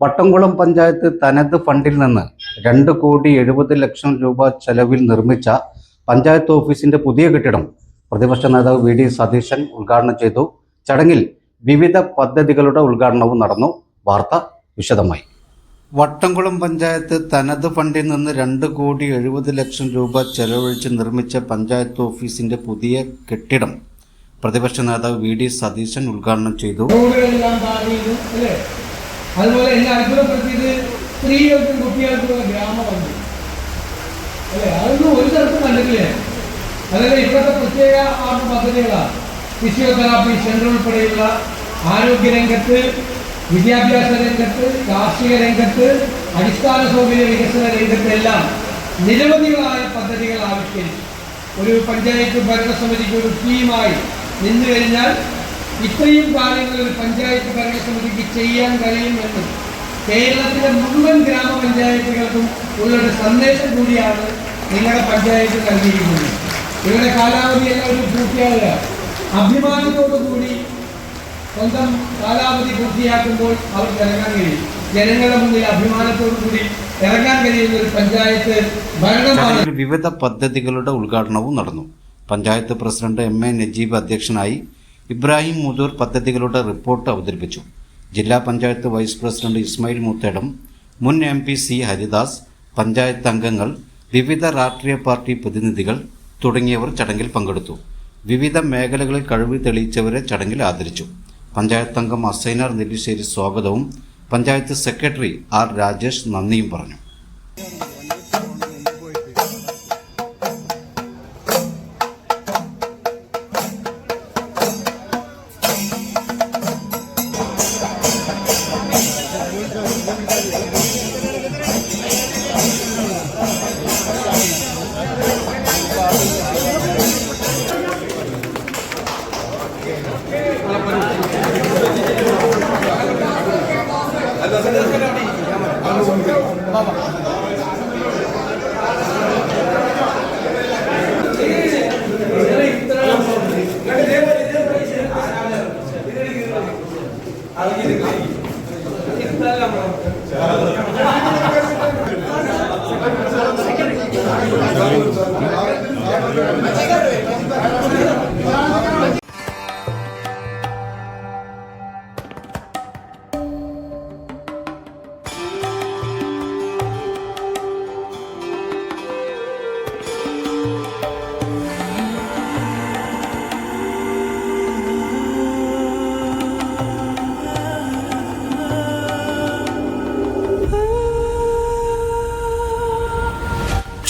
Vattamkulam panchayat തനത് ഫണ്ടിൽ നിന്ന് രണ്ട് കോടി എഴുപത് ലക്ഷം രൂപ ചെലവിൽ നിർമ്മിച്ച പഞ്ചായത്ത് ഓഫീസിന്റെ പുതിയ കെട്ടിടം പ്രതിപക്ഷ നേതാവ് വി ഡി സതീശൻ ഉദ്ഘാടനം ചെയ്തു. ചടങ്ങിൽ വിവിധ പദ്ധതികളുടെ ഉദ്ഘാടനവും നടന്നു. വാർത്ത വിശദമായി. വട്ടംകുളം പഞ്ചായത്ത് തനത് ഫണ്ടിൽ നിന്ന് രണ്ട് കോടി എഴുപത് ലക്ഷം രൂപ ചെലവഴിച്ച് നിർമ്മിച്ച പഞ്ചായത്ത് ഓഫീസിന്റെ പുതിയ കെട്ടിടം പ്രതിപക്ഷ നേതാവ് വി ഡി സതീശൻ ഉദ്ഘാടനം ചെയ്തു. അതുപോലെ എന്നെ അത്ഭുതപ്പെടുത്തിയത് സ്ത്രീകൾക്കും കുട്ടികൾക്കുള്ള ഗ്രാമവണ്ടി അല്ലേ? അതൊന്നും ഒരു തരത്തിൽ കണ്ടിട്ടില്ല അതായത് ഇപ്പോഴത്തെ പ്രത്യേക ആർട്ട് പദ്ധതികളാണ്. ഫിസിയോതെറാപ്പി സെന്റർ ഉൾപ്പെടെയുള്ള ആരോഗ്യ രംഗത്ത് വിദ്യാഭ്യാസ രംഗത്ത് കാർഷിക രംഗത്ത് അടിസ്ഥാന സൗകര്യ വികസന രംഗത്തെല്ലാം നിരവധികളായ പദ്ധതികൾ ആവിഷ്കരിച്ചു. ഒരു പഞ്ചായത്ത് ഭരണസമിതിക്ക് ഒരു ടീമായി നിന്നു കഴിഞ്ഞാൽ ഇത്രയും കാര്യങ്ങൾ ഒരു പഞ്ചായത്ത് ഭരണസമിതിക്ക് ചെയ്യാൻ കഴിയുമെന്ന് കേരളത്തിലെ മുഴുവൻ ഗ്രാമപഞ്ചായത്തുകൾക്കും ഉള്ളൊരു സന്ദേശം കൂടിയാണ് നിങ്ങളുടെ പഞ്ചായത്ത് നൽകിയിരിക്കുന്നത്. നിങ്ങളുടെ കാലാവധി എല്ലാവരും അഭിമാനത്തോടു കൂടി സ്വന്തം കാലാവധി പൂർത്തിയാക്കുമ്പോൾ അവർക്ക് ഇറങ്ങാൻ കഴിയും. ജനങ്ങളുടെ മുന്നിൽ അഭിമാനത്തോടു കൂടി ഇറങ്ങാൻ കഴിയുന്ന ഒരു പഞ്ചായത്ത് ഭരണമാണ്. വിവിധ പദ്ധതികളുടെ ഉദ്ഘാടനവും നടന്നു. Panchayat president M A Najeeb അധ്യക്ഷനായി ഇബ്രാഹിം മുതൂർ പദ്ധതികളുടെ റിപ്പോർട്ട് അവതരിപ്പിച്ചു. ജില്ലാ പഞ്ചായത്ത് വൈസ് പ്രസിഡന്റ് ഇസ്മായിൽ മുത്തേടം മുൻ M P C Haridas panchayat അംഗങ്ങൾ വിവിധ രാഷ്ട്രീയ പാർട്ടി പ്രതിനിധികൾ തുടങ്ങിയവർ ചടങ്ങിൽ പങ്കെടുത്തു. വിവിധ മേഖലകളിൽ കഴിവ് തെളിയിച്ചവരെ ചടങ്ങിൽ ആദരിച്ചു. പഞ്ചായത്ത് അംഗം അസൈനാർ നെല്ലിശ്ശേരി സ്വാഗതവും പഞ്ചായത്ത് സെക്രട്ടറി ആർ രാജേഷ് നന്ദിയും പറഞ്ഞു. Gracias.